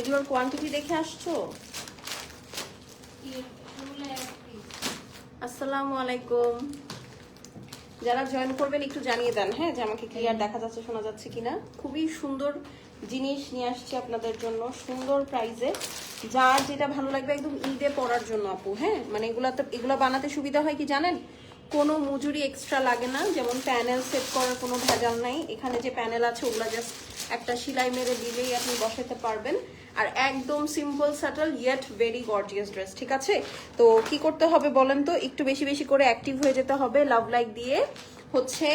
এগুলোর কোয়ান্টিটি দেখে আসছো? আসসালামু আলাইকুম। যারা জয়েন করবেন একটু জানিয়ে দেন হ্যাঁ যে আমাকে ক্লিয়ার দেখা যাচ্ছে শোনা যাচ্ছে কিনা? খুবই সুন্দর জিনিস নিয়ে আসছি আপনাদের জন্য সুন্দর প্রাইজে যার যেটা ভালো লাগবে একদম ঈদে পড়ার জন্য আপু হ্যাঁ? মানে এগুলাতে এগুলো বানাতে সুবিধা হয় কি জানেন? কোনো মজুরি এক্সট্রা লাগে না। যেমন প্যানেল সেট করার কোনো ভেজাল নাই। এখানে যে প্যানেল আছে, ওগুলা জাস্ট একটা সেলাই মেরে দিলেই আপনি বসাতে পারবেন। আর একদম simple subtle yet very gorgeous dress ঠিক আছে? তো কি করতে হবে বলেন তো? একটু বেশি বেশি করে অ্যাক্টিভ হয়ে যেতে হবে। লাভ লাইক দিয়ে হচ্ছে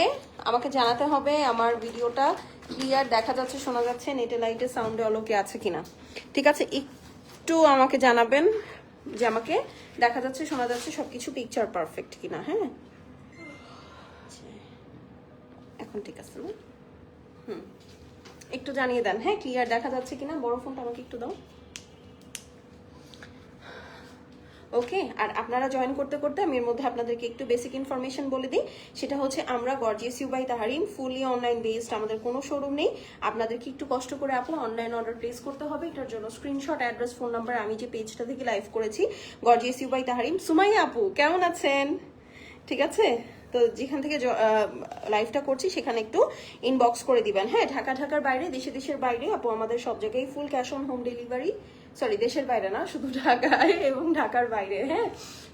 আমাকে জানাতে হবে আমার ভিডিওটা। ক্লিয়ার দেখা যাচ্ছে, শোনা যাচ্ছে নেটে লাইটে সাউন্ডে অলোকে আছে কিনা। ঠিক আছে, একটু আমাকে জানাবেন। যে আমাকে দেখা যাচ্ছে, শোনা যাচ্ছে সবকিছু পিকচার পারফেক্ট কিনা হ্যাঁ? এখন ঠিক আছে না হুম। একটু জানিয়ে দেন হ্যাঁ ক্লিয়ার দেখা যাচ্ছে কিনা? বড় ফোনটা আমাকে একটু দাও। ওকে আর আপনারা জয়েন করতে করতে আমি এর মধ্যে আপনাদেরকে একটু বেসিক ইনফরমেশন বলে দিই। সেটা হচ্ছে আমরা Gorgeous You by Tahrim fully online based আমাদের কোনো শোরুম নেই। আপনাদেরকে একটু কষ্ট করে আপু অনলাইন অর্ডার প্লেস করতে হবে। এটার জন্য স্ক্রিনশট অ্যাড্রেস ফোন নাম্বার আমি যে পেজটা থেকে লাইভ করেছি Gorgeous You by Tahrim Sumaiya আপু, কেমন আছেন? ঠিক আছে? তো যেখান থেকে লাইভটা করছি, সেখানে একটু ইনবক্স করে দিবেন। হ্যাঁ ঢাকা, ঢাকার বাইরে, দেশে, দেশের বাইরে। আপু, আমাদের সব জায়গায় full cash on home delivery sorry দেশের বাইরে না, শুধু ঢাকায় এবং ঢাকার বাইরে হ্যাঁ?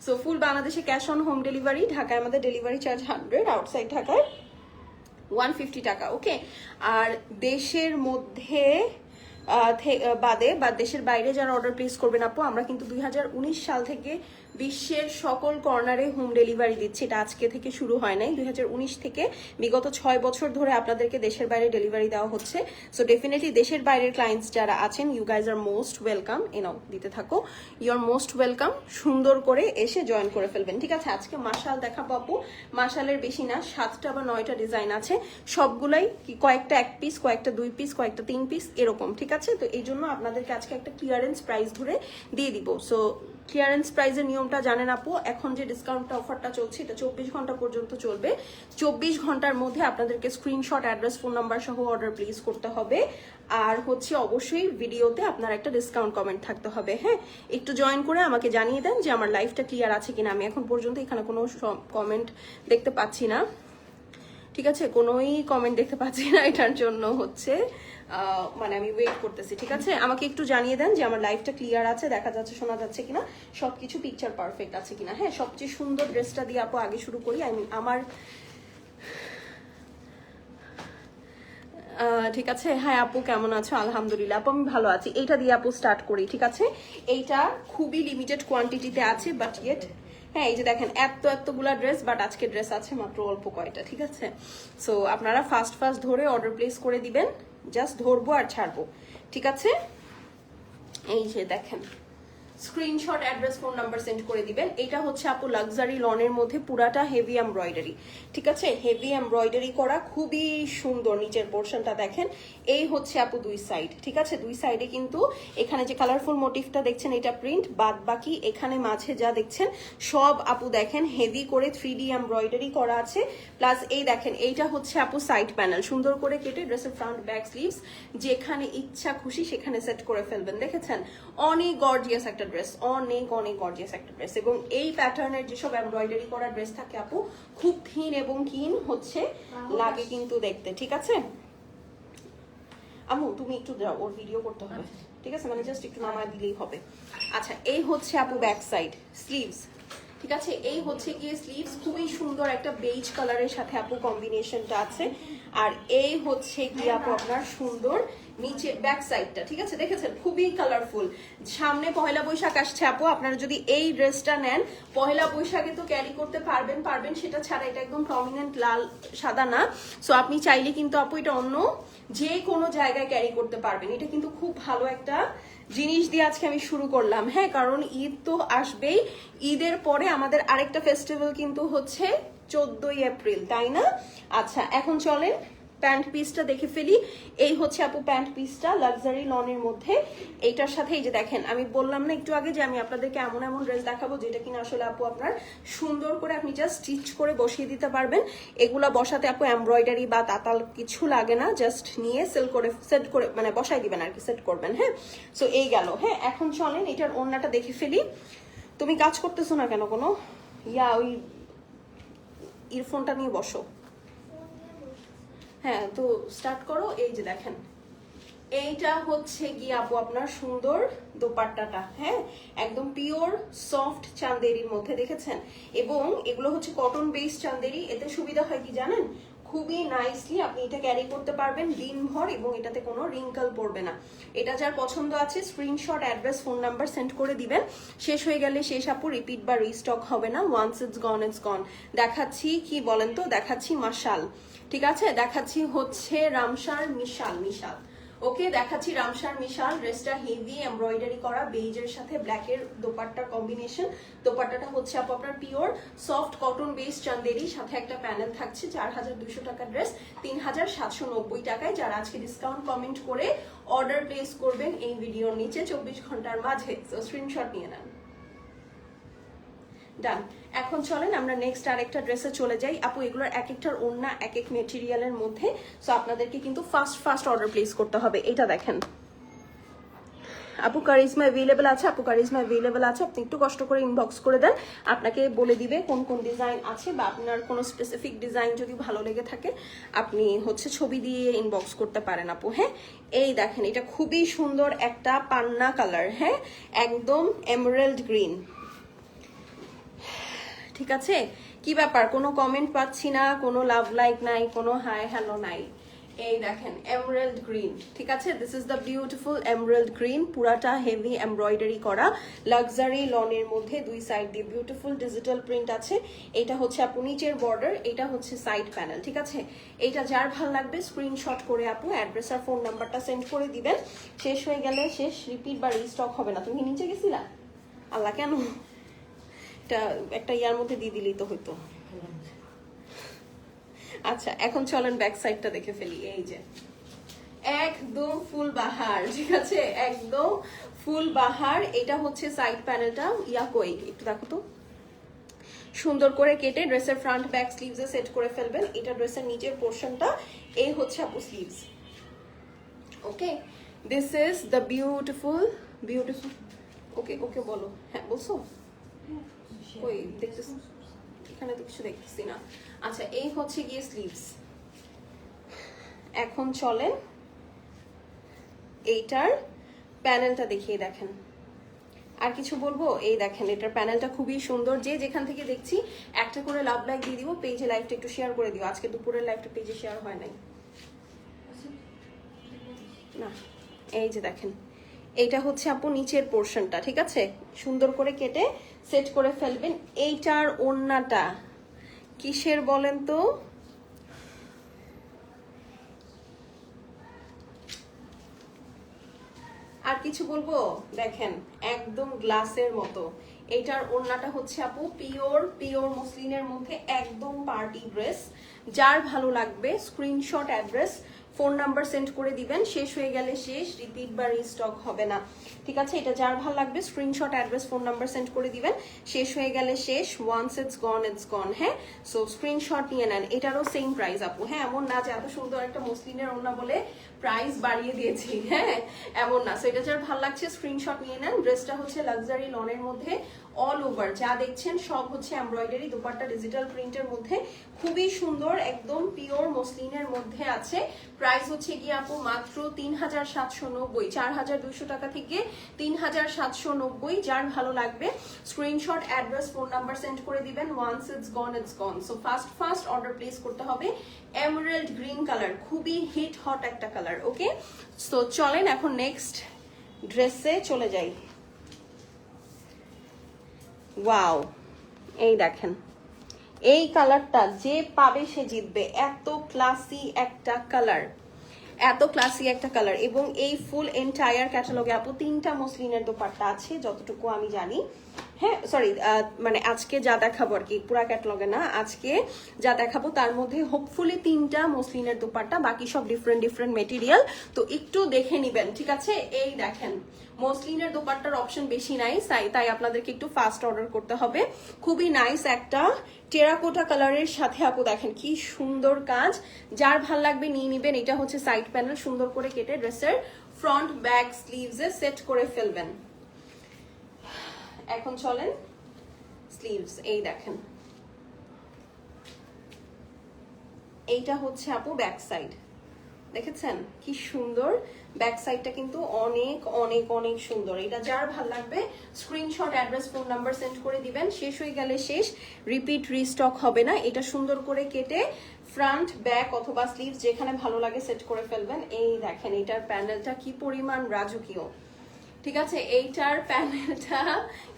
সো ফুল বাংলাদেশে ক্যাশ অন হোম ডেলিভারি ঢাকায় আমাদের ডেলিভারি চার্জ হান্ড্রেড আউটসাইড ঢাকায় ওয়ান ফিফটি টাকা ওকে আর দেশের মধ্যে বাদে বা দেশের বাইরে যারা অর্ডার প্লেস করবেন আপু, আমরা কিন্তু দুই হাজার উনিশ সাল থেকে বিশ্বের সকল কর্নারে হোম ডেলিভারি দিচ্ছি। এটা আজকে থেকে শুরু হয় নাই। দুই হাজার উনিশ থেকে বিগত ছয় বছর ধরে আপনাদেরকে দেশের বাইরে ডেলিভারি দেওয়া হচ্ছে। সো ডেফিনেটলি দেশের বাইরের ক্লায়েন্টস যারা আছেন you guys are most welcome এনাও দিতে থাকো। ইউ আর মোস্ট ওয়েলকাম সুন্দর করে এসে জয়েন করে ফেলবেন। ঠিক আছে, আজকে মাসাল দেখা পাবো মাসালের বেশি না, সাতটা বা নয়টা ডিজাইন আছে। সবগুলাই কয়েকটা এক পিস কয়েকটা দুই পিস কয়েকটা তিন পিস এরকম। ঠিক আছে? তো এই জন্য আপনাদেরকে আজকে একটা ক্লিয়ারেন্স প্রাইস ধরে দিয়ে দিব। সো ক্লিয়ারেন্স প্রাইজের নিয়মটা জানেন আপু? এখন যে ডিসকাউন্টটা অফারটা চলছে, এটা চব্বিশ ঘণ্টা পর্যন্ত চলবে। চব্বিশ ঘণ্টার মধ্যে আপনাদেরকে স্ক্রিনশট অ্যাড্রেস ফোন নাম্বার সহ অর্ডার প্লেস করতে হবে। আর হচ্ছে অবশ্যই ভিডিওতে আপনার একটা ডিসকাউন্ট কমেন্ট থাকতে হবে হ্যাঁ? একটু জয়েন করে আমাকে জানিয়ে দেন যে আমার লাইফটা ক্লিয়ার আছে কিনা। আমি এখন পর্যন্ত এখানে কোনো কমেন্ট দেখতে পাচ্ছি না। ঠিক আছে? কোনোই কমেন্ট দেখতে পাচ্ছি না এটার জন্য হচ্ছে। মানে আমি ওয়েট করতেছি, ঠিক আছে? আমাকে একটু জানিয়ে দেন যে আমার লাইফটা ক্লিয়ার আছে, দেখা যাচ্ছে, শোনা যাচ্ছে কিনা। সবকিছু পিকচার পারফেক্ট আছে কিনা। হ্যাঁ সবচেয়ে সুন্দর ড্রেসটা দিয়ে আপু আগে শুরু করি। আই মিন আমার ঠিক আছে? হ্যাঁ আপু, কেমন আছো? আলহামদুলিল্লাহ, আপু আমি ভালো আছি। এইটা দিয়ে আপু স্টার্ট করি, ঠিক আছে? এইটা খুবই লিমিটেড কোয়ান্টিটিতে আছে বাট ইয়েট হ্যাঁ এই যে দেখেন, এত এতগুলা ড্রেস বাট আজকে ড্রেস আছে মাত্র অল্প কয়টা, ঠিক আছে? সো আপনারা ফার্স্ট ফার্স্ট ধরে অর্ডার প্লেস করে দিবেন। জাস্ট ধরবো আর ছাড়বো। ঠিক আছে? এই যে দেখেন। Screenshot, address, phone number send করে দিবেন। এটা হচ্ছে আপু লাক্সারি লনের মধ্যে পুরাটা হেভি এমব্রয়ডারি। ঠিক আছে? হেভি এমব্রয়ডারি করা, খুবই সুন্দর নিচের পোর্শনটা দেখেন। এই হচ্ছে আপু দুই সাইড, ঠিক আছে? দুই সাইডে কিন্তু এখানে যে কালারফুল মোটিভটা দেখছেন, এটা প্রিন্ট বাদ বাকি এখানে মাঝে যা দেখছেন, সব আপু দেখেন, হেভি করে থ্রি ডি এমব্রয়ডারি করা আছে। প্লাস এই দেখেন, এইটা হচ্ছে আপু সাইড প্যানেল সুন্দর করে কেটে ড্রেসের ফ্রন্ট ব্যাক স্লিভস যেখানে ইচ্ছা খুশি সেখানে সেট করে ফেলবেন। দেখেছেন? অনেক গর্জিয়াস একটা ড্রেস অনেক অনেক গর্জিয়াস একটা ড্রেস এবং এই প্যাটার্নের যেসব এমব্রয়ডারি করা ড্রেস থাকে আপু খুব থিন এবং কিন হচ্ছে লাগে কিন্তু দেখতে ঠিক আছে? আমু তুমি একটু যাও ওর ভিডিও করতে হবে। ঠিক আছে? মানে জাস্ট একটু নামায় দিলেই হবে। আচ্ছা এই হচ্ছে আপু ব্যাক সাইড স্লিভস ঠিক আছে? এই হচ্ছে গিয়ে স্লিভস খুবই সুন্দর একটা বেজ কালারের সাথে আপু কম্বিনেশনটা আছে। আর এই হচ্ছে গিয়ে আপু আপনার সুন্দর নিচে ব্যাক সাইডটা ঠিক আছে? দেখেছেন? খুবই কালারফুল সামনে পয়লা বৈশাখ আসছে, আপু। আপনারা যদি এই ড্রেসটা নেন পয়লা বৈশাখে তো ক্যারি করতে পারবেন পারবেন। সেটা ছাড়া এটা একদম প্রমিনেন্ট লাল, সাদা না। সো আপনি চাইলে কিন্তু, আপু, এটা অন্য যে কোনো জায়গায় ক্যারি করতে পারবেন। এটা কিন্তু খুব ভালো একটা জিনিস দিয়ে আজকে আমি শুরু করলাম। হ্যাঁ কারণ ঈদ তো আসবেই। ঈদের পরে আমাদের আরেকটা ফেস্টিভ্যাল কিন্তু হচ্ছে চোদ্দই এপ্রিল, তাই না? আচ্ছা এখন চলেন। প্যান্ট পিসটা দেখে ফেলি। এই হচ্ছে আপু প্যান্ট পিসটা লাক্সারি লনের মধ্যে। এইটার সাথে এই যে দেখেন, আমি বললাম না একটু আগে যে আমি আপনাদেরকে এমন এমন ড্রেস দেখাবো যেটা কিনা আসলে আপু আপনার সুন্দর করে আপনি জাস্ট স্টিচ করে বসিয়ে দিতে পারবেন। এগুলা বসাতে আপু এমব্রয়ডারি বা তাতাল কিছু লাগে না জাস্ট নিয়ে সেল করে সেট করে মানে বসাই দিবেন আর কি সেট করবেন হ্যাঁ? সো এই গেল হ্যাঁ? এখন চলেন, এটার ওড়নাটা দেখে ফেলি। তুমি কাজ করতেছো না কেন কোনো? ইয়া, ওই ইয়ারফোনটা নিয়ে বসো। হ্যাঁ তো স্টার্ট করো। এই যে দেখেন, এইটা হচ্ছে গিয়ে আপু আপনার সুন্দর দোপাট্টাটা হ্যাঁ? একদম পিওর সফট চান্দেরির মধ্যে, দেখেছেন? এবং এগুলো হচ্ছে কটন বেস চান্দেরি। এতে সুবিধা হয় কি জানেন? খুবই নাইসলি আপনি এটা ক্যারি করতে পারবেন দিনভর এবং এটাতে কোনো রিঙ্কল পড়বে না। এটা যার পছন্দ আছে screenshot address phone number send করে দিবেন। শেষ হয়ে গেলে শেষ আপু রিপিট বা রিস্টক হবে না। Once it's gone it's gone দেখাচ্ছি কি বলেন তো? দেখাচ্ছি, মাশাল। ঠিক আছে? দেখাচ্ছি হচ্ছে রামসার মিশাল মিশাল। ওকে, দেখাচ্ছি রামসার মিশাল। ড্রেসটা হেভি, এমব্রয়ডারি করা বেজের সাথে ব্ল্যাকের দোপাট্টার কম্বিনেশন। দোপাট্টাটা হচ্ছে আপু আপনার pure, soft cotton base Chanderi, সাথে একটা প্যানেল থাকছে, চার হাজার দুশো টাকা ড্রেস, তিন হাজার সাতশো নব্বই টাকায়। যারা আজকে ডিসকাউন্ট কমেন্ট করে অর্ডার প্লেস করবেন এই ভিডিওর নিচে, চব্বিশ ঘণ্টার মাঝে। স্ক্রিনশট নিয়ে নেন। ডান এখন চলেন আমরা নেক্সট আরেকটা ড্রেসে চলে যাই। আপু, এগুলোর এক একটার ওড়না এক এক মেটেরিয়ালের মধ্যে। সো আপনাদেরকে কিন্তু ফার্স্ট ফার্স্ট অর্ডার প্লেস করতে হবে। এটা দেখেন। আপু কারিজমা অ্যাভেলেবেল আছে? আপু কারিজমা অ্যাভেলেবেল আছে? আপনি একটু কষ্ট করে ইনবক্স করে দেন। আপনাকে বলে দিবে কোন কোন ডিজাইন আছে বা আপনার কোনো স্পেসিফিক ডিজাইন যদি ভালো লেগে থাকে, আপনি হচ্ছে ছবি দিয়ে ইনবক্স করতে পারেন আপু হ্যাঁ? এই দেখেন, এটা খুবই সুন্দর একটা পান্না কালার হ্যাঁ? একদম এমারেল্ড গ্রিন ঠিক আছে? কি ব্যাপার? কোনো কমেন্ট পাচ্ছি না, কোনো লাভ লাইক নাই, কোনো হাই হ্যালো নাই। এই দেখেন এমরাল্ড গ্রিন ঠিক আছে? This is the beautiful emerald green পুরাটা হেভি এমব্রয়ডারি করা। লাক্সারি লনের মধ্যে দুই সাইড দিয়ে বিউটিফুল ডিজিটাল প্রিন্ট আছে। এটা হচ্ছে আপু নিচের বর্ডার এটা হচ্ছে সাইড প্যানেল ঠিক আছে? এটা যার ভালো লাগবে স্ক্রিনশট করে আপু অ্যাড্রেস আর ফোন নাম্বারটা সেন্ড করে দিবেন। শেষ হয়ে গেলে, শেষ রিপিট বা রিস্টক হবে না। তুমি নিচে গেছিলা? আল্লাহ, কেন? একটা একটা ইয়ার মধ্যে দিয়ে দিলেই তো হইতো। আচ্ছা এখন চলেন ব্যাক সাইডটা দেখে ফেলি, এই যে। একদম ফুল বাহার, ঠিক আছে? একদম ফুল বাহার, এটা হচ্ছে সাইড প্যানেলটা ইয়া কই, একটু দেখো তো। সুন্দর করে কেটে ড্রেসের ফ্রন্ট ব্যাক স্লিভসে সেট করে ফেলবেন। এটা ড্রেসের নিচের পোর্শনটা এই হচ্ছে আপু sleeves okay this is the beautiful beautiful okay okay বলো। হ্যাঁ বলছো? কই, দেখতেছি এখানে তো কিছু দেখতেছি না। আচ্ছা এই হচ্ছে গিয়ে স্লিভস এখন চলেন এইটার প্যানেলটা দেখিয়ে দেখেন। আর কিছু বলব? এই দেখেন, এটার প্যানেলটা খুবই সুন্দর। যে যেখান থেকে দেখছি, একটা করে লাভ লাইক দিয়ে দিব পেজে লাইভটা একটু শেয়ার করে দিও। আজকে দুপুরের লাইভটা পেজে শেয়ার হয় নাই। না, এই যে দেখেন। এইটা হচ্ছে আপু নিচের পোর্শনটা ঠিক আছে? সুন্দর করে কেটে সেট করে ফেলবেন। এইটার ওড়নাটা কিসের বলেন তো? আর কিছু বলব? দেখেন, একদম গ্লাসের মতো। এইটার ওড়নাটা হচ্ছে আপু পিওর পিওর মসলিনের মধ্যে একদম পার্টি ড্রেস। যার ভালো লাগবে screenshot address phone number send করে দিবেন, শেষ হয়ে গেলে শেষ, রিপিট বা রিস্টক হবে না। ঠিক আছে? এটা যার ভালো লাগবে screenshot address phone number send করে দিবেন, শেষ হয়ে গেলে শেষ once it's gone it's gone হ্যাঁ? সো স্ক্রিনশট নিয়ে নেন। এটারও সেম প্রাইস আপু হ্যাঁ? এমন না যে এত সুন্দর একটা মসলিনের অন্য বলে প্রাইস বাড়িয়ে দিয়েছি হ্যাঁ? এমন না। সো এটা যার ভালো লাগছে স্ক্রিনশট নিয়ে নেন। ড্রেসটা হচ্ছে লাক্সারি লনের মধ্যে অল ওভার যা দেখছেন, সব হচ্ছে এমব্রয়ডারি দুপাট্টা ডিজিটাল প্রিন্টের মধ্যে। খুবই সুন্দর, একদম পিওর মসলিনের মধ্যে আছে। প্রাইস হচ্ছে গিয়ে আপু মাত্র তিন হাজার সাতশো নব্বই। চার হাজার দুশো টাকা থেকে তিন হাজার সাতশো নব্বই, যার ভালো লাগবে। Screenshot address phone number send করে দিবেন। Once it's gone it's gone so first first order place করতে হবে। এমারেল্ড গ্রিন কালার খুবই হিট হট একটা কালার ওকে সো চলেন এখন নেক্সট ড্রেসে চলে যাই। ওয়াও এই দেখেন। এই কালারটা যে পাবে সে জিতবে। এত ক্লাসি একটা কালার এত ক্লাসি একটা কালার এবং এই ফুল এন্টায়ার ক্যাটালগে আপু, তিনটা মসলিনের দোপাট্টা আছে, যতটুকু আমি জানি। হ্যাঁ সরি মানে আজকে যা দেখাবো আর কি, পুরা ক্যাটলগে না, আজকে যা দেখাবো তার মধ্যে হোপফুলি তিনটা মসলিনের দোপাট্টা, বাকি সব ডিফারেন্ট ডিফারেন্ট মেটেরিয়াল তো একটু দেখে নিবেন, ঠিক আছে? এই দেখেন, মসলিনের দোপাট্টার অপশন বেশি নাই, তাই তাই আপনাদেরকে একটু ফাস্ট অর্ডার করতে হবে। খুবই নাইস একটা টেরাকোটা কালারের সাথে আপু দেখেন, কি সুন্দর কাজ। যার ভালো লাগবে নিয়ে নিবেন, এটা হচ্ছে সাইড প্যানেল সুন্দর করে কেটে ড্রেসের ফ্রন্ট ব্যাক স্লিভসে সেট করে ফেলবেন। এখন চলেন স্লিভস এই দেখেন। এইটা হচ্ছে আপু ব্যাক সাইড দেখেছেন? কি সুন্দর। ব্যাক সাইডটা কিন্তু অনেক অনেক অনেক সুন্দর। এটা যার ভালো লাগবে screenshot address phone number send করে দিবেন। শেষ হয়ে গেলে শেষ। রিপিট রিস্টক হবে না। এটা সুন্দর করে কেটে ফ্রন্ট ব্যাক অথবা স্লিভ যেখানে ভালো লাগে সেট করে ফেলবেন। এই দেখেন এটার প্যানেলটা কি পরিমাণ রাজকীয়। ঠিক আছে? এইটার প্যানেলটা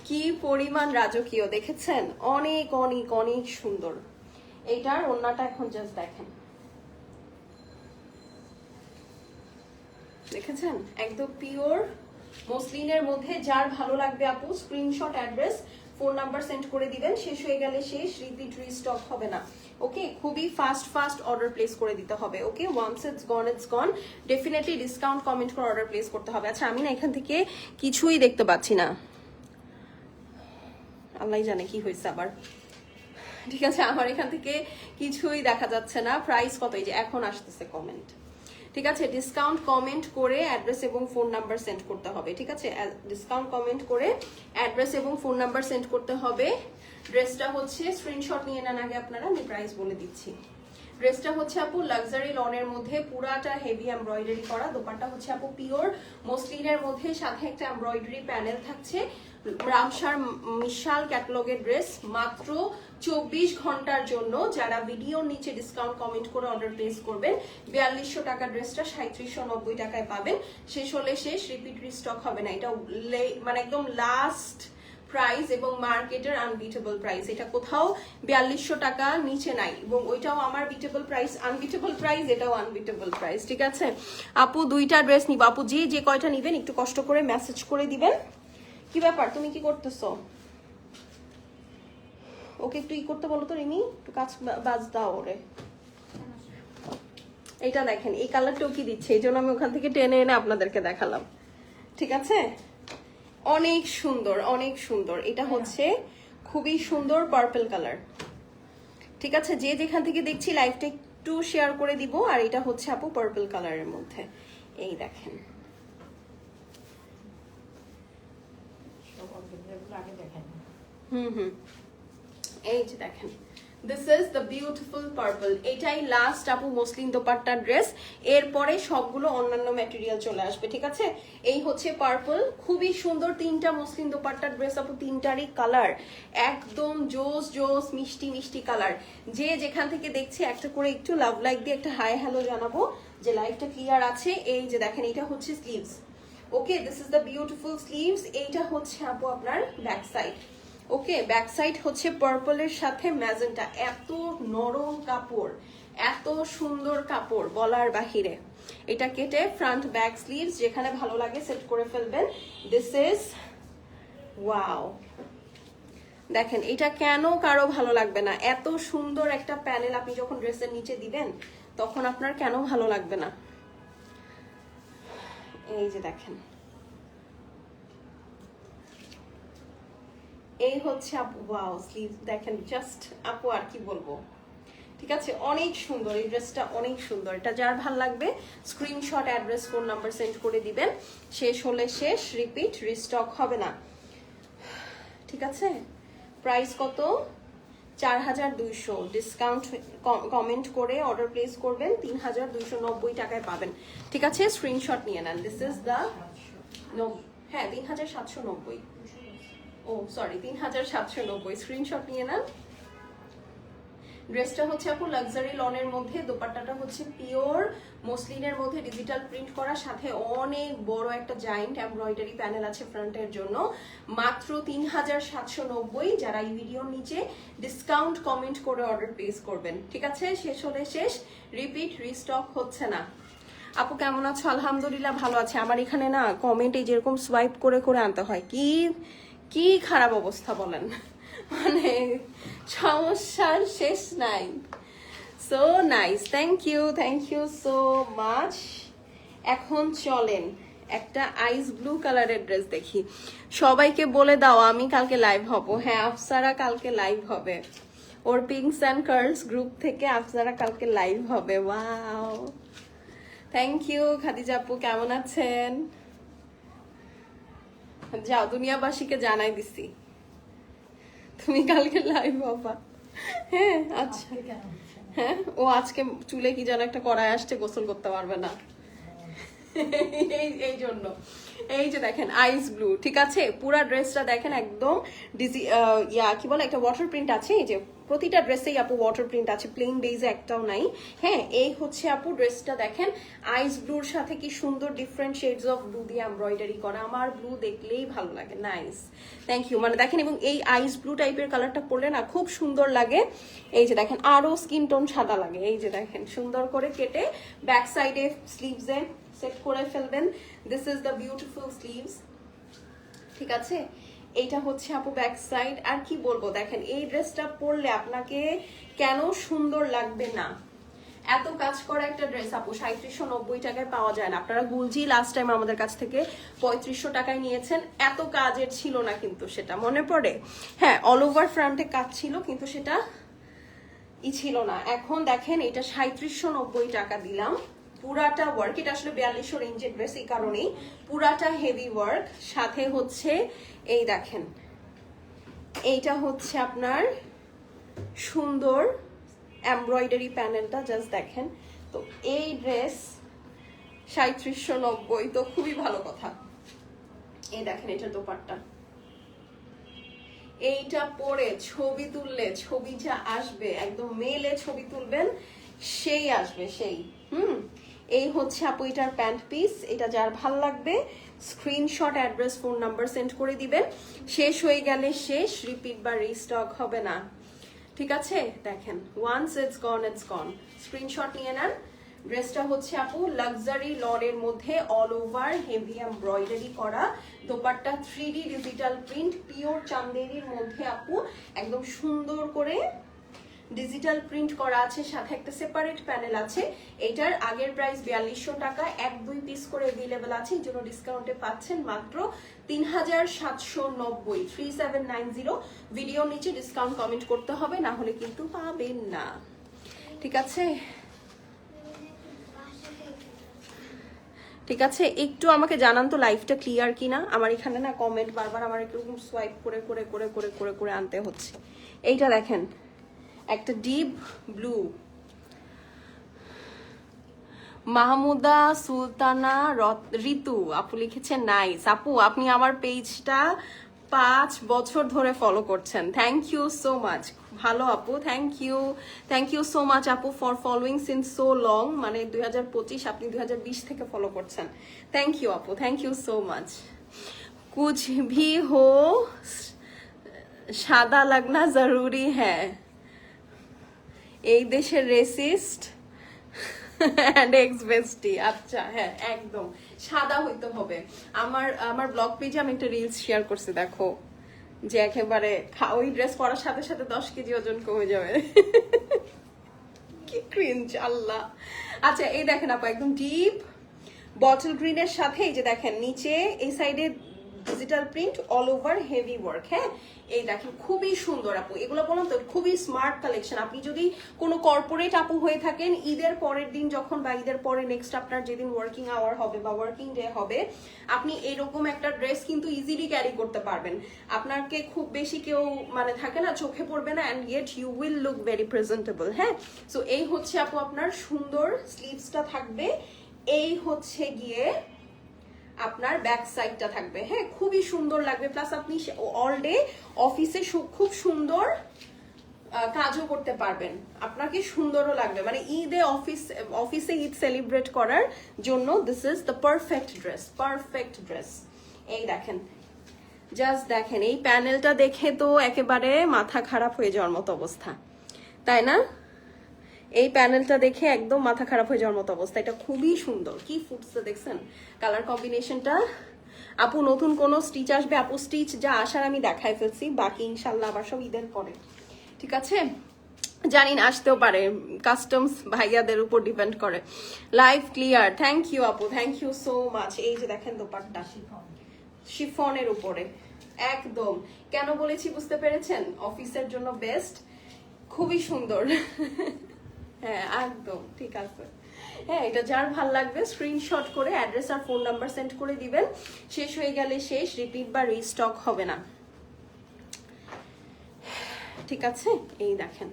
কি পরিমাণ রাজকীয় দেখেছেন? অনেক অনেক অনেক সুন্দর। এইটার অন্যটা এখন জাস্ট দেখেন। দেখেছেন? একদম পিওর মসলিনের মধ্যে। যার ভালো লাগবে আপু screenshot address phone number send করে দিবেন। শেষ হয়ে গেলে শেষ রিপিট রিস্টক হবে না। ওকে খুবই ফাস্ট ফাস্ট অর্ডার প্লেস করে দিতে হবে okay once it's gone it's gone definitely discount comment করে অর্ডার প্লেস করতে হবে। আচ্ছা আমি না এখান থেকে কিছুই দেখতে পাচ্ছি না। আল্লাহ জানে কি হয়েছে আবার। ঠিক আছে, আমার এখান থেকে কিছুই দেখা যাচ্ছে না। প্রাইস কত? এই যে এখন আসতেছে কমেন্ট ঠিক আছে ডিসকাউন্ট কমেন্ট করে অ্যাড্রেস এবং ফোন নাম্বার সেন্ড করতে হবে। ঠিক আছে ডিসকাউন্ট কমেন্ট করে অ্যাড্রেস এবং ফোন নাম্বার সেন্ড করতে হবে। ড্রেসটা হচ্ছে স্ক্রিনশট নিয়ে নেন আগে আপনারা, আমি প্রাইস বলে দিচ্ছি। ড্রেসটা হচ্ছে আপু লাক্সারি লনের মধ্যে পুরাটা হেভি এমব্রয়ডারি করা। দোপাট্টা হচ্ছে আপু পিওর মসলিনের মধ্যে সাথে একটা এমব্রয়ডারি প্যানেল থাকছে। রামসার মিশাল ক্যাটালগের ড্রেস মাত্র চব্বিশ ঘণ্টার জন্য যারা ভিডিওর নিচে ডিসকাউন্ট কমেন্ট করে অর্ডার প্লেস করবেন, বিয়াল্লিশশো টাকা ড্রেসটা সাঁত্রিশশো নব্বই টাকায় পাবেন। শেষ হলে শেষ রিপিট রিস্টক হবে না। এটা মানে একদম লাস্ট প্রাইস এবং মার্কেটের আনবিটেবল প্রাইস এটা কোথাও বিয়াল্লিশশো টাকা নিচে নাই এবং ওইটাও আমার বিটেবল প্রাইস আনবিটেবল প্রাইস এটাও আনবিটেবল প্রাইস ঠিক আছে? আপু, দুইটা ড্রেস নিব। আপু, যে যে কয়টা নিবেন একটু কষ্ট করে মেসেজ করে দিবেন। কি ব্যাপার? তুমি কি করতেছো? ওকে একটু ই করতে বলো তো, রিমি। একটু কাজ বাজ দাও ওরে। এটা দেখেন, এই কালারটাও কি দিচ্ছে? এই জন্য আমি ওখান থেকে টেনে এনে আপনাদেরকে দেখালাম। ঠিক আছে? অনেক সুন্দর অনেক সুন্দর। এটা হচ্ছে খুবই সুন্দর পার্পল কালার ঠিক আছে যে যেখান থেকে দেখছি লাইভটা একটু শেয়ার করে দিব। আর এটা হচ্ছে আপু পার্পল কালারের মধ্যে। এই দেখেন। দেখেন হুম হুম। এই যে দেখেন। This is the beautiful purple এটাই লাস্ট আপু মসলিন দোপাট্টা ড্রেস এরপরে সবগুলো অন্যান্য ম্যাটেরিয়াল চলে আসবে, ঠিক আছে? এই হচ্ছে পার্পল খুবই সুন্দর তিনটা মসলিন দোপাট্টা ড্রেস আপু, তিনটারই কালার একদম জোস জোস, মিষ্টি মিষ্টি কালার যে যেখান থেকে দেখছি, একটা করে একটু লাভ লাইক দিয়ে একটা হাই হ্যালো জানাব যে লাইফটা ক্লিয়ার আছে। এই যে দেখেন এটা হচ্ছে sleeves okay this is the beautiful sleeves এইটা হচ্ছে আপু আপনার back side okay back side হচ্ছে পার্পলের সাথে ম্যাজেন্টা এত নরম কাপড়, এত সুন্দর কাপড় বলার বাহিরে। এটা কেটে ফ্রন্ট ব্যাক স্লিভস যেখানে ভালো লাগে সেট করে ফেলবেন। দিস ইজ ওয়াও দেখেন, এটা কেন কারও ভালো লাগবে না? এত সুন্দর একটা প্যানেল আপনি যখন ড্রেসের নিচে দিবেন, তখন আপনার কেন ভালো লাগবে না? এই যে দেখেন। এই হচ্ছে আপু ওয়াও স্লিভ দেখেন জাস্ট আপু আর কি বলব? ঠিক আছে? অনেক সুন্দর এই ড্রেসটা অনেক সুন্দর। এটা যার ভালো লাগবে screenshot address phone number send করে দিবেন। শেষ হলে শেষ রিপিট রিস্টক হবে না। ঠিক আছে? প্রাইস কত? চার হাজার দুইশো। ডিসকাউন্ট কমেন্ট করে অর্ডার প্লেস করবেন তিন হাজার দুইশো নব্বই টাকায় পাবেন। ঠিক আছে? স্ক্রিনশট নিয়ে নেন। দিস ইজ দ্য হ্যাঁ তিন হাজার সাতশো নব্বই। ও সরি তিন হাজার সাতশো নব্বই। স্ক্রিনশট নিয়ে নেন। ড্রেসটা হচ্ছে আপু লাক্সারি লনের মধ্যে, দোপাট্টাটা হচ্ছে পিওর মসলিনের মধ্যে ডিজিটাল প্রিন্ট করা, সাথে অনেক বড় একটা জায়েন্ট এমব্রয়ডারি প্যানেল আছে ফ্রন্টের জন্য। মাত্র তিন হাজার সাতশো নব্বই, যারা এই ভিডিওর নিচে ডিসকাউন্ট কমেন্ট করে অর্ডার প্লেস করবেন। ঠিক আছে? শেষ হলে শেষ রিপিট রিস্টক হচ্ছে না। আপু, কেমন আছো? আলহামদুলিল্লাহ ভালো আছে। আমার এখানে না কমেন্টে যেরকম সোয়াইপ করে করে আনতে হয়। কি? কি খারাপ অবস্থা বলেন? মানে সমস্যার শেষ নাই। So nice thank you thank you so much এখন চলেন, একটা আইস ব্লু কালারের ড্রেস দেখি। সবাইকে বলে দাও, আমি কালকে লাইভ হব। হ্যাঁ আফসারা কালকে লাইভ হবে। ওর পিঙ্কস অ্যান্ড কার্লস গ্রুপ থেকে আফসারা কালকে লাইভ হবে। ওয়াও থ্যাংক ইউ খাদিজা আপু, কেমন আছেন? যাও দুনিয়াবাসীকে জানাই দিছি। তুমি কালকে লাইভ বাবা হ্যাঁ আচ্ছা। হ্যাঁ ও আজকে চুলে কি যেন একটা কড়াই আসছে গোসল করতে পারবে না। এই এই জন্য। এই যে দেখেন আইস ব্লু ঠিক আছে? পুরা ড্রেসটা দেখেন একদম ডিজি ইয়া কি বলে একটা ওয়াটার প্রিন্ট আছে এই যে প্রতিটা ড্রেসেই আপু ওয়াটার প্রিন্ট আছে প্লেন ডেজে একটাও নাই। হ্যাঁ এই হচ্ছে আপু ড্রেসটা দেখেন আইস ব্লুর সাথে কি সুন্দর ডিফারেন্ট শেডস অফ ব্লু দিয়ে এমব্রয়ডারি করা। আমার ব্লু দেখলেই ভালো লাগে নাইস থ্যাংক ইউ মানে দেখেন, এবং এই আইস ব্লু টাইপের কালারটা পরলে না খুব সুন্দর লাগে। এই যে দেখেন, আরও স্কিন টোন সাদা লাগে। এই যে দেখেন, সুন্দর করে কেটে ব্যাক সাইডে স্লিভসে সেট করে ফেলবেন। This is the beautiful sleeves ঠিক আছে? এইটা হচ্ছে আপু ব্যাক সাইড আর কি বলব, দেখেন, এই ড্রেসটা পরলে আপনাকে কেন সুন্দর লাগবে না? এত কাজ করা একটা ড্রেস আপু সাঁত্রিশশো নব্বই টাকায় পাওয়া যায় না। আপনারা গুলজি লাস্ট টাইম আমাদের কাছ থেকে পঁয়ত্রিশশো টাকায় নিয়েছেন। এত কাজের ছিল না কিন্তু সেটা মনে পড়ে? হ্যাঁ অল ওভার ফ্রন্টে কাজ ছিল, কিন্তু সেটা ই ছিল না। এখন দেখেন, এটা সাঁত্রিশশো নব্বই টাকা দিলাম। পুরাটা ওয়ার্ক এটা আসলে বিয়াল্লিশশো রেঞ্জের ড্রেস এই কারণেই, পুরাটা হেভি ওয়ার্ক সাথে হচ্ছে, এই দেখেন, এইটা হচ্ছে আপনার সুন্দর এমব্রয়ডারি প্যানেলটা জাস্ট দেখেন। তো এই ড্রেস সাঁত্রিশশো নব্বই, তো খুবই ভালো কথা। এই দেখেন এটা দোপাট্টা। এইটা পরে ছবি তুললে, ছবি যা আসবে, একদম মেলে ছবি তুলবেন, সেই আসবে, সেই। এই হচ্ছে আপু এটার প্যান্ট পিস। এটা যার ভালো লাগবে screenshot address phone number send করে দিবেন। শেষ হয়ে গেলে শেষ রিপিট বা রিস্টক হবে না। ঠিক আছে? দেখেন once it's gone it's gone screenshot নিয়ে নেন। ড্রেসটা হচ্ছে আপু লাক্সারি লরের মধ্যে অল ওভার হেভি এমব্রয়ডারি করা। Dupatta three digital print pure চান্দেরির মধ্যে আপু একদম সুন্দর করে ডিজিটাল প্রিন্ট করা আছে, সাথে একটা সেপারেট প্যানেল আছে। এটার আগের প্রাইস বিয়াল্লিশশো টাকা, এক দুই পিস করে অ্যাভেলেবেল আছে। এই জন্য ডিসকাউন্টে পাচ্ছেন মাত্র তিন হাজার সাতশো নব্বই three seven nine zero video নিচে ডিসকাউন্ট কমেন্ট করতে হবে, না হলে কিন্তু পাবেন না। ঠিক আছে? ঠিক আছে? একটু আমাকে জানান তো লাইফটা ক্লিয়ার কিনা। আমার এখানে না কমেন্ট বারবার আমার এরকম সোয়াইপ করে করে করে করে করে করে আনতে হচ্ছে। এইটা দেখেন। একটা ডিপ ব্লু। মাহমুদা সুলতানা ঋতু, আপু লিখেছেন নাইস আপু, আপনি আমার পেজটা পাঁচ বছর ধরে ফলো করছেন। থ্যাংক ইউ সো মাচ ভালো আপু thank you thank you so much আপু for following since so long মানে দুই হাজার পঁচিশ, আপনি দুই হাজার বিশ থেকে ফলো করছেন। থ্যাংক ইউ আপু থ্যাংক ইউ সো মাচ কুছ ভি হো সাদা লাগনা জরুরি হ্যাঁ। এই দেশের রেসিস্ট অ্যান্ড আচ্ছা হ্যাঁ একদম। সাদা হবে। আমার আমার পেজে আমি একটা রিলস শেয়ার দেখো। যে একেবারে ওই ড্রেস পরার সাথে সাথে দশ কেজি ওজন কমে যাবে। কি আল্লাহ। আচ্ছা এই দেখেন আপু, একদম ডিপ বটল গ্রিনের সাথে, এই যে দেখেন, নিচে, এই সাইডে digital print all over heavy work হ্যাঁ? এই দেখেন, খুবই সুন্দর আপু। এগুলো বলুন তো, খুবই স্মার্ট কালেকশন আপনি যদি কোনো কর্পোরেট আপু হয়ে থাকেন, ঈদের পরের দিন যখন বা ঈদের পরে নেক্সট আপনার যেদিন ওয়ার্কিং আওয়ার হবে বা ওয়ার্কিং ডে হবে, আপনি এরকম একটা ড্রেস কিন্তু ইজিলি ক্যারি করতে পারবেন। আপনাকে খুব বেশি কেউ মানে থাকে না, চোখে পড়বে না and yet you will look very presentable হ্যাঁ? সো এই হচ্ছে আপু আপনার সুন্দর স্লিভসটা থাকবে। এই হচ্ছে গিয়ে আপনার ব্যাক সাইডটা থাকবে। হ্যাঁ খুবই সুন্দর লাগবে। প্লাস আপনি অল ডে অফিসে খুব সুন্দর কাজও করতে পারবেন। আপনাকে সুন্দরও লাগবে। মানে ঈদে অফিস অফিসে ঈদ সেলিব্রেট করার জন্য this is the perfect dress perfect dress এই দেখেন জাস্ট দেখেন, এই প্যানেলটা দেখে তো একেবারে মাথা খারাপ হয়ে যাওয়ার মতো অবস্থা। তাই না? এই প্যানেলটা দেখে একদম মাথা খারাপ হয়ে যাওয়ার মতো অবস্থা। এটা খুবই সুন্দর। কি ফুটছে দেখছেন? কালার কম্বিনেশনটা আপু, নতুন কোন স্টিচ আসবে? আপু স্টিচ যা আসার আমি দেখাই ফেলছি। বাকি ইনশাল্লাহ আবার সব ঈদের পরে। ঠিক আছে? জানি না, আসতেও পারে। কাস্টমস ভাইয়াদের উপর ডিপেন্ড করে। লাইভ ক্লিয়ার থ্যাংক ইউ আপু। থ্যাংক ইউ সো মাচ এই যে দেখেন দোপাট্টা। শিফনের উপরে। একদম। কেন বলেছি বুঝতে পেরেছেন? অফিসের জন্য বেস্ট খুবই সুন্দর। হ্যাঁ একদম, ঠিক আছে। হ্যাঁ এটা যার ভালো লাগবে স্ক্রিনশট করে অ্যাড্রেস আর ফোন নাম্বার সেন্ড করে দিবেন। শেষ হয়ে গেলে শেষ রিপিট বা রিস্টক হবে না। ঠিক আছে? এই দেখেন।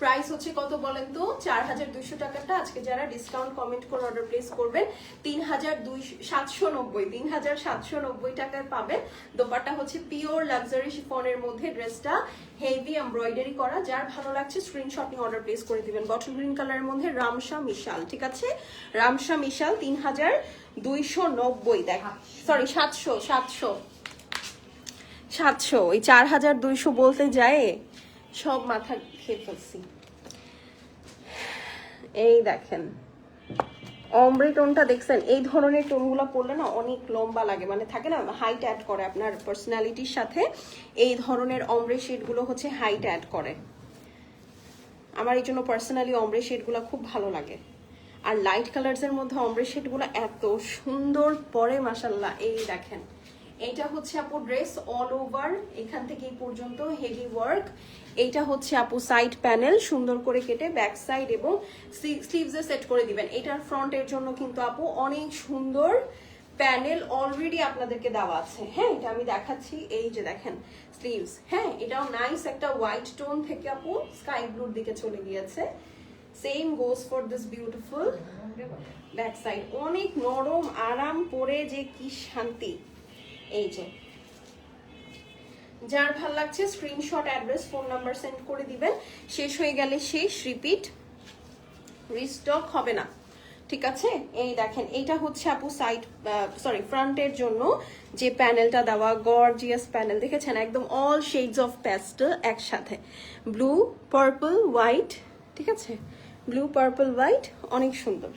প্রাইস হচ্ছে কত বলেন তো? চার হাজার দুইশো টাকাটা। আজকে যারা ডিসকাউন্ট কমেন্ট করে অর্ডার প্লেস করবেন তিন হাজার দুই সাতশো নব্বই তিন হাজার সাতশো নব্বই টাকায় পাবেন। দোপাট্টা হচ্ছে পিওর লাক্সারি শিফনের মধ্যে ড্রেসটা হেভি এমব্রয়ডারি করা। যার ভালো লাগছে স্ক্রিনশট নিয়ে অর্ডার প্লেস করে দিবেন। বটল গ্রিন কালারের মধ্যে রামসা মিশাল, ঠিক আছে? রামসা মিশাল তিন হাজার দুইশো নব্বই, দেখ সরি সাতশো সাতশো সাতশো। ওই চার হাজার দুইশো বলতে যায়। সব মাথা খেয়ে ফেলছি। এই দেখেন অমরি টোনটা দেখছেন? এই ধরনের টোনগুলো পরলে না অনেক লম্বা লাগে। মানে থাকে না হাইট অ্যাড করে আপনার পার্সোনালিটির সাথে। এই ধরনের অমরে শেডগুলো হচ্ছে হাইট অ্যাড করে। আমার এই জন্য পার্সোনালি অমরে শেডগুলো খুব ভালো লাগে। আর লাইট কালার্সের মধ্যে অমরে শেডগুলো এত সুন্দর পরে মাসাল্লাহ এই দেখেন এইটা হচ্ছে আপু ড্রেস অল ওভার এখান থেকে এই পর্যন্ত হেভি ওয়ার্ক এইটা হচ্ছে আপু সাইড প্যানেল সুন্দর করে কেটে ব্যাক সাইড এবং স্লিভসে সেট করে দিবেন। এটার ফ্রন্টের জন্য কিন্তু আপু অনেক সুন্দর প্যানেল অলরেডি আপনাদেরকে দেওয়া আছে। হ্যাঁ এটা আমি দেখাচ্ছি। এই যে দেখেন স্লিভস হ্যাঁ এটাও নাইস একটা হোয়াইট টোন থেকে আপু স্কাই ব্লুর দিকে চলে গিয়েছে। Same goes for this beautiful back side অনেক নরম, আরাম, পরে যে কি শান্তি। এই যে। যার ভালো লাগছে screenshot address phone number send করে দিবেন। শেষ হয়ে গেলে শেষ রিপিট রিস্টক হবে না। ঠিক আছে? এই দেখেন, এইটা হচ্ছে আপু সাইড সরি ফ্রন্টের জন্য যে প্যানেলটা দেওয়া গর্জিয়াস প্যানেল দেখেছেন? একদম অল শেডস অফ প্যাস্টেল একসাথে। ব্লু পার্পল হোয়াইট ঠিক আছে? ব্লু পার্পল হোয়াইট অনেক সুন্দর।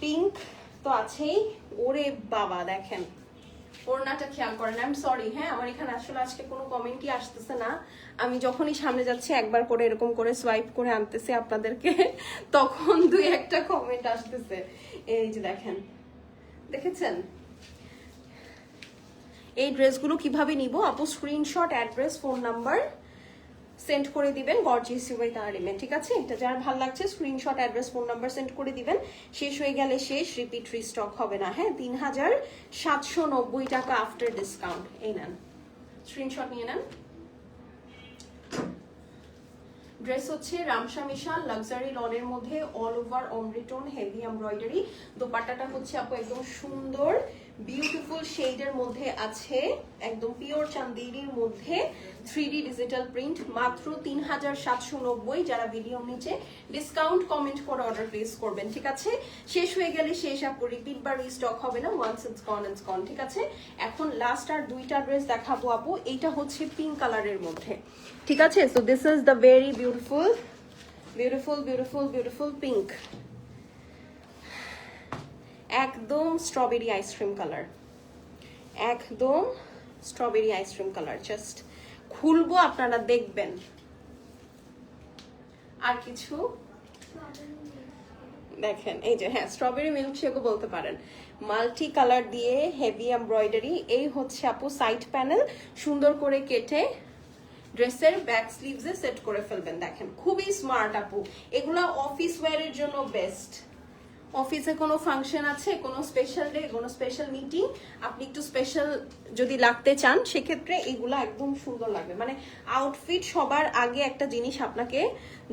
পিঙ্ক তো আছেই। ওরে বাবা, দেখেন। ওড়নাটা খেয়াল করেন। আই সরি হ্যাঁ আমার এখানে আসলে আজকে কোনো কমেন্টই আসতেছে না। আমি যখনই সামনে যাচ্ছি, একবার করে এরকম করে সোয়াইপ করে আনতেছি আপনাদেরকে, তখন দুই একটা কমেন্ট আসতেছে। এই যে দেখেন, দেখেছেন? এই ড্রেসগুলো কীভাবে নিব? আপু screenshot address phone number send করে দিবেন গর্জিয়াস ইউবাই তাহারিমে ঠিক আছে? এটা যার ভালো লাগছে screenshot address phone number send করে দিবেন। শেষ হয়ে গেলে শেষ রিপিট রিস্টক হবে না হ্যাঁ? তিন হাজার সাতশো নব্বই টাকা আফটার ডিসকাউন্ট এই নেন। স্ক্রিনশট নিয়ে নেন। ড্রেস হচ্ছে রামসা মিশাল লাক্সারি লনের মধ্যে অল ওভার অমরিটোন হেভি এমব্রয়ডারি দোপাট্টাটা হচ্ছে আপু একদম সুন্দর বিউটিফুল শেডের মধ্যে আছে একদম পিওর চান্দেরির মধ্যে থ্রি ডি ডিজিটাল প্রিন্ট মাত্র তিন হাজার সাতশো নব্বই। যারা ভিডিও নিচে ডিসকাউন্ট কমেন্ট করে অর্ডার প্লেস করবেন, ঠিক আছে? শেষ হয়ে গেলে শেষ আপু রিপিট বা রিস্টক হবে না once it's gone it's gone ঠিক আছে? এখন লাস্ট আর দুইটা ড্রেস দেখাবো আপু, এইটা হচ্ছে পিঙ্ক কালারের মধ্যে, ঠিক আছে? So this is the very beautiful beautiful beautiful beautiful pink একদম স্ট্রবেরি আইসক্রিম কালার একদম strawberry ice cream colour just খুলবো, আপনারা দেখবেন। আর কিছু? দেখেন, এই যে হ্যাঁ স্ট্রবেরি মিল্ক শেকও বলতে পারেন। মাল্টি কালার দিয়ে হেভি এমব্রয়ডারি এই হচ্ছে আপু সাইড প্যানেল সুন্দর করে কেটে ড্রেসের ব্যাক স্লিভসে সেট করে ফেলবেন। দেখেন, খুবই স্মার্ট আপু। এগুলো অফিস ওয়্যারের জন্য বেস্ট অফিসে কোনো ফাংশন আছে, কোনো স্পেশাল ডে কোনো স্পেশাল মিটিং আপনি একটু স্পেশাল যদি লাগতে চান, সেক্ষেত্রে এগুলো একদম সুন্দর লাগবে। মানে আউটফিট সবার আগে একটা জিনিস আপনাকে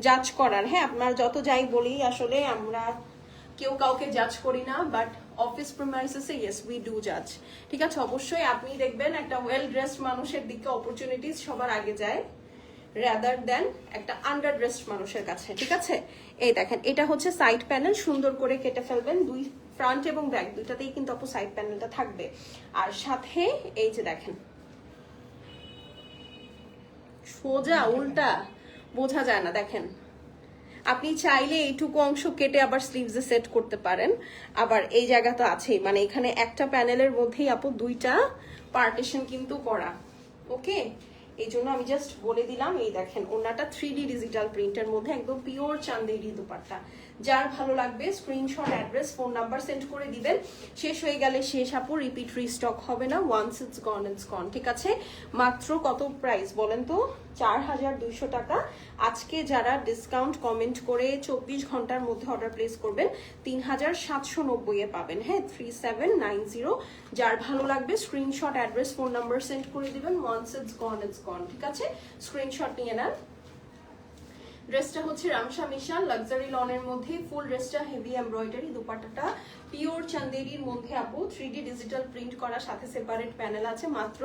জাজ করার। হ্যাঁ আপনার যত যাই বলি, আসলে আমরা কেউ কাউকে জাজ করি না বাট অফিস প্রিমাইসেসে ইয়েস উই ডু জাজ ঠিক আছে, অবশ্যই আপনি দেখবেন একটা ওয়েল ড্রেসড মানুষের দিকে অপরচুনিটিস সবার আগে যায় রাদার দেন একটা আন্ডার ড্রেসড মানুষের কাছে। ঠিক আছে? এই দেখেন, এটা হচ্ছে সাইড প্যানেল সুন্দর করে কেটে ফেলবেন। দুই ফ্রন্ট এবং ব্যাক দুইটাতেই কিন্তু আপু সাইড প্যানেলটা থাকবে। আর সাথে এই যে দেখেন, সোজা, উল্টা, বোঝা যায় না, দেখেন। আপনি চাইলে এইটুকু অংশ কেটে আবার স্লিভসে সেট করতে পারেন। আবার এই জায়গা তো আছেই মানে এখানে একটা প্যানেলের মধ্যেই আপু দুইটা পার্টিশন কিন্তু করা ওকে এই জন্য আমি জাস্ট বলে দিলাম, এই দেখেন ওনাটা থ্রি ডি ডিজিটাল প্রিন্টের মধ্যে একদম পিওর চান্দেরি দুপাট্টা। যার ভালো লাগবে screenshot address phone number send করে দিবেন। শেষ হয়ে গেলে শেষ আপু রিপিট রিস্টক হবে না once it's gone it's gone ঠিক আছে? মাত্র কত প্রাইস বলেন তো? চার হাজার দুইশো টাকা। আজকে যারা ডিসকাউন্ট কমেন্ট করে চব্বিশ ঘণ্টার মধ্যে অর্ডার প্লেস করবেন তিন হাজার সাতশো নব্বইয়ে পাবেন। হ্যাঁ থ্রি সেভেন নাইন জিরো যার ভালো লাগবে screenshot address phone number send করে দিবেন। Once it's gone it's gone ঠিক আছে? স্ক্রিনশট নিয়ে নেন। ড্রেসটা হচ্ছে রামসা মিশাল লাক্সারি লনের মধ্যে ফুল ড্রেসটা হেভি এমব্রয়ডারি দুপাটাটা পিওর চান্দেরির মধ্যে আপু থ্রি ডিজিটাল প্রিন্ট করা, সাথে সেপারেট প্যানেল আছে, মাত্র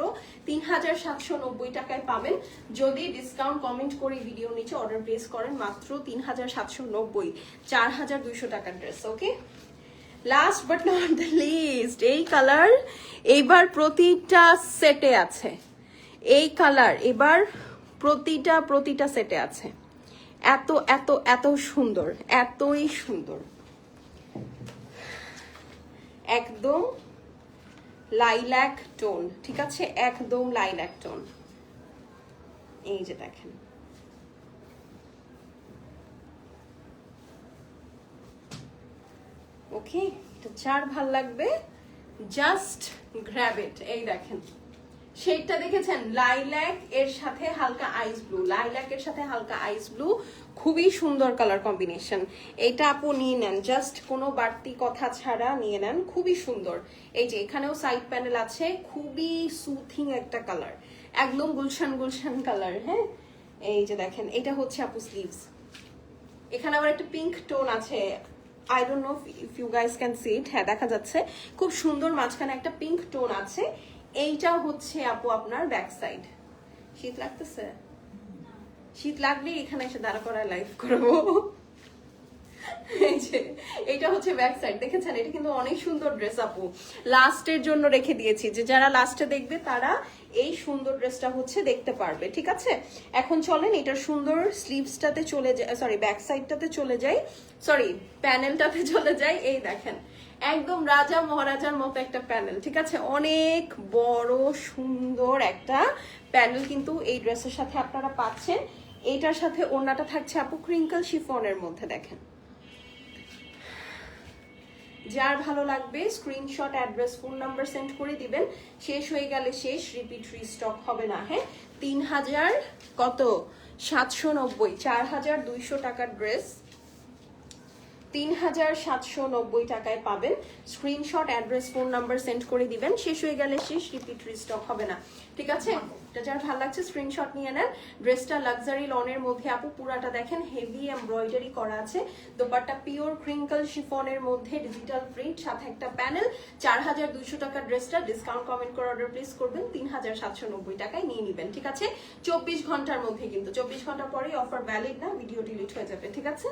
তিন হাজার সাতশো নব্বই টাকায় পাবেন। যদি ডিসকাউন্ট কমেন্ট করে ভিডিও নিচে অর্ডার প্লেস করেন, মাত্র তিন হাজার সাতশো নব্বই চার হাজার দুইশো টাকার dress okay last but not the least এই কালার এইবার প্রতিটা সেটে আছে। এই কালার এবার প্রতিটা প্রতিটা সেটে আছে। এত এত এত সুন্দর, এতই সুন্দর। একদম লাইল্যাক টোন, ঠিক আছে? একদম লাইল্যাক টোন। এই যে দেখেন। ওকে এটা যার ভালো লাগবে? জাস্ট গ্র্যাব ইট এই দেখেন। শেডটা দেখেছেন? লাইল্যাক এর সাথে হালকা আইস ব্লু লাইল্যাক এর সাথে হালকা আইস ব্লু খুবই সুন্দর কালার কম্বিনেশন এটা আপু নিয়ে নেন। জাস্ট কোনো বাড়তি কথা ছাড়া নিয়ে নেন। খুবই সুন্দর। এই যে, এখানেও সাইড প্যানেল আছে। খুবই সুথিং একটা কালার একদম গুলশান গুলশান কালার হ্যাঁ? এই যে দেখেন, এটা হচ্ছে আপু স্লিভস এখানে আবার একটা পিঙ্ক টোন আছে। I don't know if you guys can see it হ্যাঁ দেখা যাচ্ছে। খুব সুন্দর মাঝখানে একটা পিঙ্ক টোন আছে। এইটা হচ্ছে আপু আপনার ব্যাক সাইড শীত লাগতেছে? শীত লাগলে এখানে এসে দাঁড়া করায় লাইভ করব। এটা হচ্ছে ব্যাক সাইড দেখেছেন, এটা কিন্তু অনেক সুন্দর ড্রেস আপু। লাস্টের জন্য রেখে দিয়েছি যে যারা লাস্টে দেখবে, তারা এই সুন্দর ড্রেসটা হচ্ছে দেখতে পারবে, ঠিক আছে? এখন চলেন, এটার সুন্দর স্লিভসটাতে চলে যায় সরি ব্যাক সাইডটাতে চলে যাই। সরি প্যানেলটাতে চলে যাই। এই দেখেন একদম রাজা মহারাজার মতো একটা প্যানেল, ঠিক আছে? অনেক বড়, সুন্দর একটা প্যানেল কিন্তু এই ড্রেসের সাথে আপনারা পাচ্ছেন। এটার সাথে ওড়নাটা থাকছে আপু ক্রিঙ্কল শিফনের মধ্যে, দেখেন। যার ভালো লাগবে screenshot address phone number send করে দিবেন। শেষ হয়ে গেলে শেষ রিপিট রিস্টক হবে না হ্যাঁ? তিন হাজার কত? সাতশো নব্বই, চার হাজার দুইশো টাকার ড্রেস তিন হাজার সাতশো নব্বই টাকায় পাবেন। Screenshot address phone number send করে দিবেন। শেষ হয়ে গেলে শেষ রিপিট রিস্টক হবে না। ঠিক আছে? এটা যার ভালো লাগছে স্ক্রিনশট নিয়ে নেন। ড্রেসটা লাক্সারি লনের মধ্যে আপু, পুরাটা দেখেন হেভি এমব্রয়ডারি করা আছে। দোপাট্টা পিওর ক্রিঙ্কল শিফনের মধ্যে ডিজিটাল প্রিন্ট সাথে একটা প্যানেল চার হাজার দুইশো টাকার ড্রেসটা ডিসকাউন্ট কমেন্ট করে অর্ডার প্লেস করবেন। তিন হাজার সাতশো নব্বই টাকায় নিয়ে নেবেন। ঠিক আছে? চব্বিশ ঘণ্টার মধ্যে কিন্তু, চব্বিশ ঘণ্টা পরেই অফার ভ্যালিড না ভিডিও ডিলিট হয়ে যাবে। ঠিক আছে?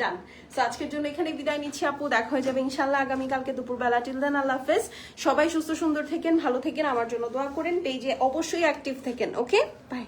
ডান সো আজকের জন্য এখানে বিদায় নিচ্ছি আপু। দেখা হয়ে যাবে ইনশাল্লাহ আগামীকালকে দুপুরবেলা। টিল দেন আল্লাহ হাফেজ। সবাই সুস্থ, সুন্দর থেকেন, ভালো থেকেন। আমার জন্য দোয়া করেন। পেজে অবশ্যই অ্যাক্টিভ থাকেন ওকে বাই